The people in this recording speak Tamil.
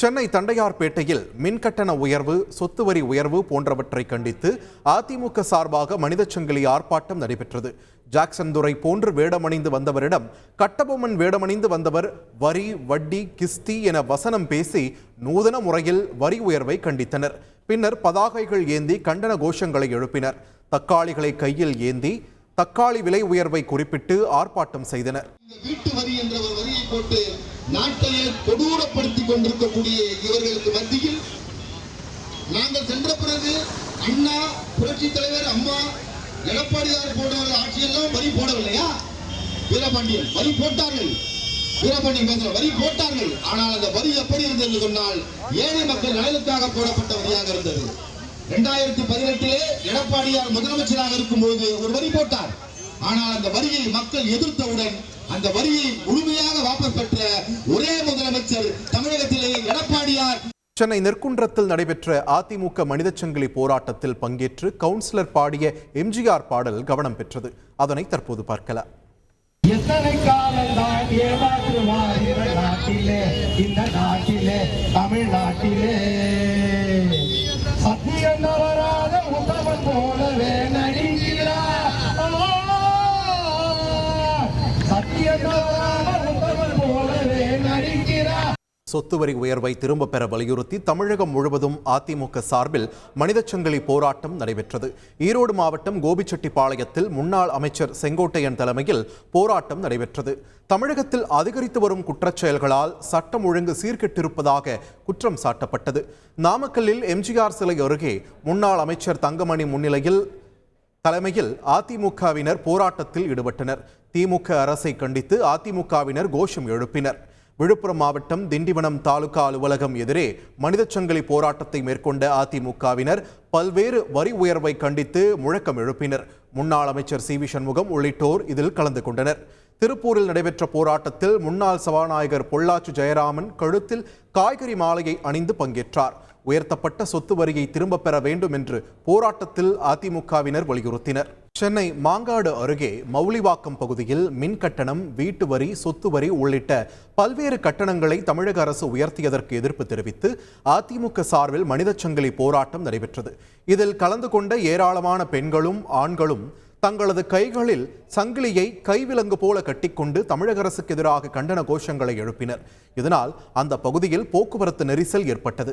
சென்னை தண்டையார்பேட்டையில் மின்கட்டண உயர்வு சொத்து வரி உயர்வு போன்றவற்றை கண்டித்து அதிமுக சார்பாக மனிதச்சங்கிலி ஆர்ப்பாட்டம் நடைபெற்றது. ஜாக்சன் துறை போன்று வேடமணிந்து வந்தவரிடம் கட்டபொம்மன் வேடமணிந்து வந்தவர் வரி வட்டி கிஸ்தி என வசனம் பேசி நூதன முறையில் வரி உயர்வை கண்டித்தனர். பின்னர் பதாகைகள் ஏந்தி கண்டன கோஷங்களை எழுப்பினர். தக்காளிகளை கையில் ஏந்தி தக்காளி விலை உயர்வை குறிப்பிட்டு ஆர்ப்பாட்டம் செய்தனர். போட்டு நாட்டையே கொடூரப்படுத்திக் கொண்டிருக்கக்கூடிய இவர்களுக்கு மத்தியில் நாங்கள் சென்ற பிறகு அண்ணா புரட்சி தலைவர் அம்மா எடப்பாடியார் போன்றவர்கள் ஆட்சியெல்லாம் வரி போடவில்லையா? வீரபாண்டியன் வரி போட்டார்கள். வீரபாண்டியன் பேசுற வரி போட்டார்கள். ஆனால் அந்த வரி எப்படி இருந்தது என்று சொன்னால் ஏழை மக்கள் நலனுக்காக போடப்பட்ட வரியாக இருந்தது. இரண்டாயிரத்தி பதினெட்டிலே எடப்பாடியார் முதலமைச்சராக இருக்கும்போது ஒரு வரி போட்டார். ஆனால் அந்த வரியை மக்கள் எதிர்த்தவுடன் அந்த வரியை முழுமையாக வாபஸ் பெற்ற ஒரே முதலமைச்சர் தமிழகத்திலே எடப்பாடியார். சென்னை நெற்குன்றத்தில் நடைபெற்ற அதிமுக மனிதச் சங்கிலி போராட்டத்தில் பங்கேற்று கவுன்சிலர் பாடிய எம்ஜிஆர் பாடல் கவனம் பெற்றது. அதனை தற்போது பார்க்கலாம் எத்தனை காலம்தான் ஏமாற்றுவார் இந்த நாட்டிலே? இந்த நாட்டிலே தமிழ்நாட்டிலே. சொத்து வரி உயர்வை திரும்பப் பெற வலியுறுத்தி தமிழகம் முழுவதும் அதிமுக சார்பில் மனிதச்சங்கிலி போராட்டம் நடைபெற்றது. ஈரோடு மாவட்டம் கோபிச்செட்டிப்பாளையத்தில் முன்னாள் அமைச்சர் செங்கோட்டையன் தலைமையில் போராட்டம் நடைபெற்றது. தமிழகத்தில் அதிகரித்து வரும் குற்றச்செயல்களால் சட்டம் ஒழுங்கு சீர்கெட்டிருப்பதாக குற்றம் சாட்டப்பட்டது. நாமக்கல்லில் எம்ஜிஆர் சிலை அருகே முன்னாள் அமைச்சர் தங்கமணி முன்னிலையில் தலைமையில் அதிமுகவினர் போராட்டத்தில் ஈடுபட்டனர். திமுக அரசை கண்டித்து அதிமுகவினர் கோஷம் எழுப்பினர். விழுப்புரம் மாவட்டம் திண்டிவனம் தாலுகா அலுவலகம் எதிரே மனிதச் சங்கிலி போராட்டத்தை மேற்கொண்ட அதிமுகவினர் பல்வேறு வரி உயர்வை கண்டித்து முழக்கம் எழுப்பினர். முன்னாள் அமைச்சர் சி வி சண்முகம் உள்ளிட்டோர் இதில் கலந்து கொண்டனர். திருப்பூரில் நடைபெற்ற போராட்டத்தில் முன்னாள் சபாநாயகர் பொள்ளாச்சி ஜெயராமன் கழுத்தில் காய்கறி மாலையை அணிந்து பங்கேற்றார். உயர்த்தப்பட்ட சொத்து வரியை திரும்பப் பெற வேண்டும் என்று போராட்டத்தில் அதிமுகவினர் வலியுறுத்தினர். சென்னை மாங்காடு அருகே மௌலிவாக்கம் பகுதியில் மின் கட்டணம் வீட்டு வரி சொத்து வரி உள்ளிட்ட பல்வேறு கட்டணங்களை தமிழக அரசு உயர்த்தியதற்கு எதிர்ப்பு தெரிவித்து அதிமுக சார்பில் மனிதச்சங்கிலி போராட்டம் நடைபெற்றது. இதில் கலந்து கொண்ட ஏராளமான பெண்களும் ஆண்களும் தங்களது கைகளில் சங்கிலியை கைவிலங்கு போல கட்டிக்கொண்டு தமிழக அரசுக்கு எதிராக கண்டன கோஷங்களை எழுப்பினர். இதனால் அந்த பகுதியில் போக்குவரத்து நெரிசல் ஏற்பட்டது.